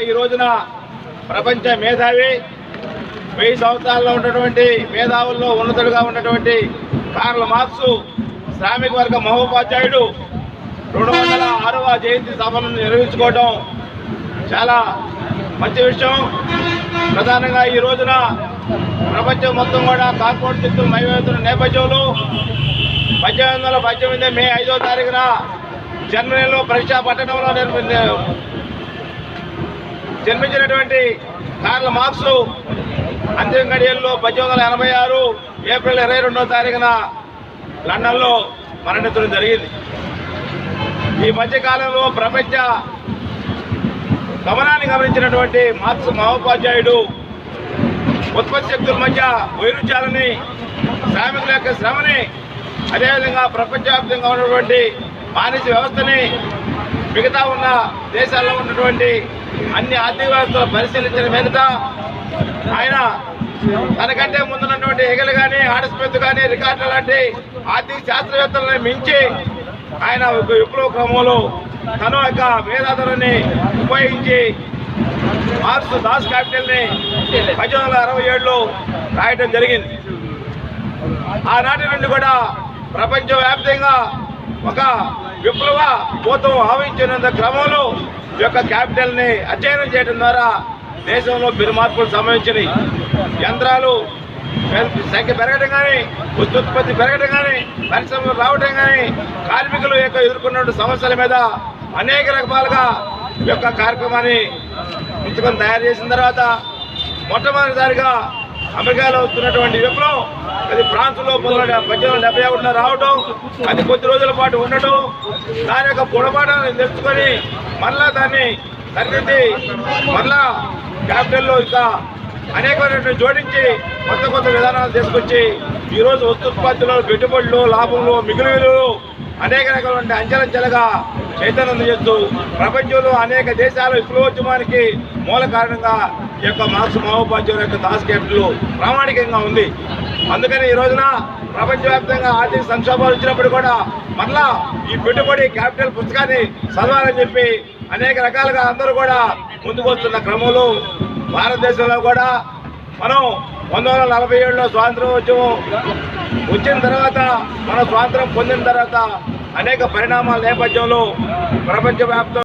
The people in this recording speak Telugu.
ఈ రోజున ప్రపంచ మేధావి వెయ్యి సంవత్సరాల్లో ఉన్నటువంటి మేధావుల్లో ఉన్నతుడుగా ఉన్నటువంటి కార్ల మార్క్స్ శ్రామిక వర్గ మహోపాధ్యాయుడు రెండు వందల ఆరవ జయంతి సభను నిర్వహించుకోవడం చాలా మంచి విషయం. ప్రధానంగా ఈ రోజున ప్రపంచం మొత్తం కూడా కార్పొరేట్ శక్తులు మైవేతున్న నేపథ్యంలో పద్దెనిమిది వందల పద్దెనిమిది మే ఐదో తారీఖున జర్మనీలో పరీక్షా పట్టణంలో నిర్మి జన్మించినటువంటి కార్ల మార్క్స్ అంతిమ గడియల్లో పద్దెనిమిది వందల ఎనభై ఆరు ఏప్రిల్ ఇరవై రెండో తారీఖున లండన్లో మరణించడం జరిగింది. ఈ మధ్యకాలంలో ప్రపంచ గమనాన్ని గమనించినటువంటి మార్క్స్ మహోపాధ్యాయుడు ఉత్పత్తి శక్తుల మధ్య వైరుధ్యాలని శ్రామికుల యొక్క శ్రమని అదేవిధంగా ప్రపంచవ్యాప్తంగా ఉన్నటువంటి వాణిజ్య వ్యవస్థని మిగతా ఉన్న దేశాల్లో ఉన్నటువంటి అన్ని ఆర్థిక వ్యవస్థలు పరిశీలించిన మీదట ఆయన తనకంటే ముందున్నటువంటి ఎగలు కానీ ఆడస్మిత్ కానీ రికార్డులు లాంటి ఆర్థిక శాస్త్రవేత్తలను మించి ఆయన ఒక విప్లవ క్రమంలో తన యొక్క మేధాధులని ఉపయోగించి మార్క్స్ దాస్ క్యాపిటల్ని పద్దెనిమిది వందల అరవై ఏడులో రాయటం జరిగింది. ఆనాటి నుండి కూడా ప్రపంచవ్యాప్తంగా ఒక విప్లవ భూతం ఆవించినంత క్రమంలో ఈ యొక్క క్యాపిటల్ని అధ్యయనం చేయడం ద్వారా దేశంలో పెను మార్పులు సంభవించినాయి. యంత్రాలు సంఖ్య పెరగడం కానీ ఉత్పత్తి పెరగడం కానీ పరిశ్రమలు రావడం కానీ కార్మికులు యొక్క ఎదుర్కొన్న సమస్యల మీద అనేక రకాలుగా ఈ యొక్క కార్యక్రమాన్ని పుస్తకం తయారు చేసిన తర్వాత మొట్టమొదటిసారిగా అమెరికాలో వస్తున్నటువంటి విప్లవం అది ఫ్రాన్స్లో పంతొమ్మిది పద్దెనిమిది డెబ్బై ఒకటిలో రావడం అది కొద్ది రోజుల పాటు ఉండటం దాని యొక్క గుణపాఠాలను తెలుసుకొని మరలా దాన్ని సరిదిద్ది మరలా క్యాపిటల్లో ఇంకా అనేకమైనటువంటి జోడించి కొత్త కొత్త విధానాలు తీసుకొచ్చి ఈరోజు వస్తుత్పత్తిలో పెట్టుబడులు లాభంలో మిగులు అనేక రకాలైన అంచెలంచెలుగా చైతన్యం చేస్తూ ప్రపంచంలో అనేక దేశాల విప్లవోద్యమానికి మూల కారణంగా ఈ యొక్క మార్క్స్ మహోపాధ్యాయుల యొక్క దాస్ క్యాపిటల్ ప్రామాణికంగా ఉంది. అందుకని ఈ రోజున ప్రపంచవ్యాప్తంగా ఆర్థిక సంక్షోభాలు వచ్చినప్పుడు కూడా మరలా ఈ పెట్టుబడి క్యాపిటల్ పుస్తకాన్ని చదవాలని చెప్పి అనేక రకాలుగా అందరూ కూడా ముందుకు వస్తున్న క్రమంలో భారతదేశంలో కూడా మనం పంతొమ్మిది వందల నలభై ఏడులో స్వాతంత్రోద్యమం వచ్చిన తర్వాత మన స్వాతంత్రం పొందిన తర్వాత అనేక పరిణామాల నేపథ్యంలో ప్రపంచవ్యాప్తంగా